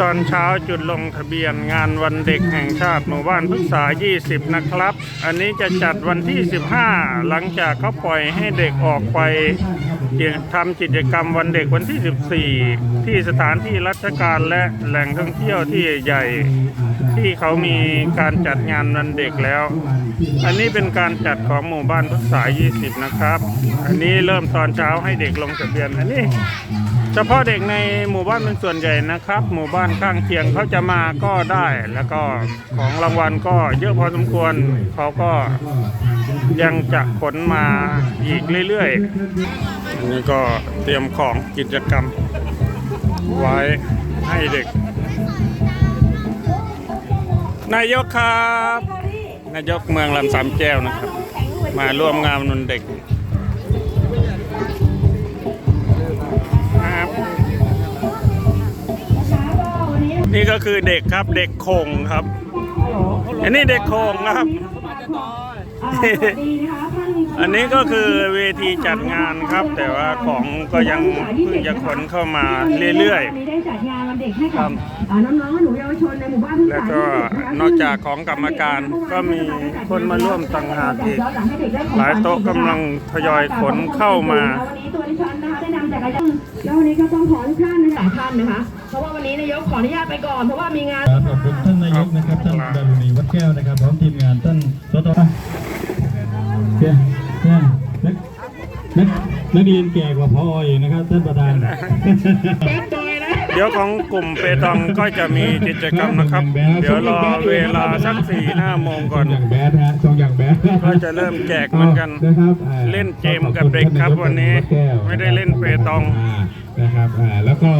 ตอนเช้าจุดลงทะเบียนงานวันเด็กแห่งชาติหมู่บ้านพฤกษา 20 นะครับ อันนี้จะจัดวันที่ 15 หลังจากเขาปล่อยให้เด็กออกไปทำกิจกรรมวันเด็กวันที่ 14 ที่สถานที่ราชการและแหล่งท่องเที่ยวที่ใหญ่ ที่เขามีการจัดงานวันเด็กแล้ว อันนี้เป็นการจัดของหมู่บ้านพฤกษา 20 นะครับ อันนี้เริ่มตอนเช้าให้เด็กลงทะเบียนอันนี้ เฉพาะเด็กในหมู่บ้านเป็นส่วนใหญ่นะครับ หมู่บ้านข้างเคียงเขาจะมาก็ได้ แล้วก็ของรางวัลก็เยอะพอสมควรเขาก็ยังจะขนมาอีกเรื่อยๆอันนี้ก็เตรียมของกิจกรรม ไว้ให้เด็ก นายกครับ นายกเมืองลำสามแก้วนะครับ มาร่วมงานวันเด็ก นี่ก็คือเด็กครับเด็กโคงครับ อันนี้เด็กโคงนะครับ อันนี้ก็คือเวทีจัดงานครับ แต่ว่าของก็ยังเพิ่งจะขนเข้ามาเรื่อยวันนี้ได้จัดงานวันเด็กให้ครักับบอ่าน้องๆหนูเยาวชนในหมู่บ้านๆแล้วก็นอกจากของกรรมการก็มีคนมาร่วมต่างหากอีกหลายโต๊ะกำลังทยอยขนเข้ามาวั นนี้ตัวดิฉันนะคะได้นำจักรยานแล้ววันนี้ก็ต้องขอทุกท่านนะคะหลายท่านนะคะ เพราะว่าวันนี้นายกขออนุญาตไปก่อนเพราะว่ามีงานครับขอบคุณท่านนายกนะครับท่านดารุณีวัดแก้วนะครับพร้อมทีมงานท่านสตเพี่ยเพี่ยนักนักนักเรียนแก่กว่าพออีกนะครับท่านประธาน เดี๋ยวของกลุ่มเปตองก็จะมีกิจกรรมนะครับ เดี๋ยวรอเวลาสักสี่ห้าโมงก่อนอย่างแบดฮะสองอย่างแบดก็จะเริ่มแจกเหมือนกันนะครับเล่นเกมกับเด็กครับวันนี้ ไม่ได้เล่นเปตองนะครับแล้วก็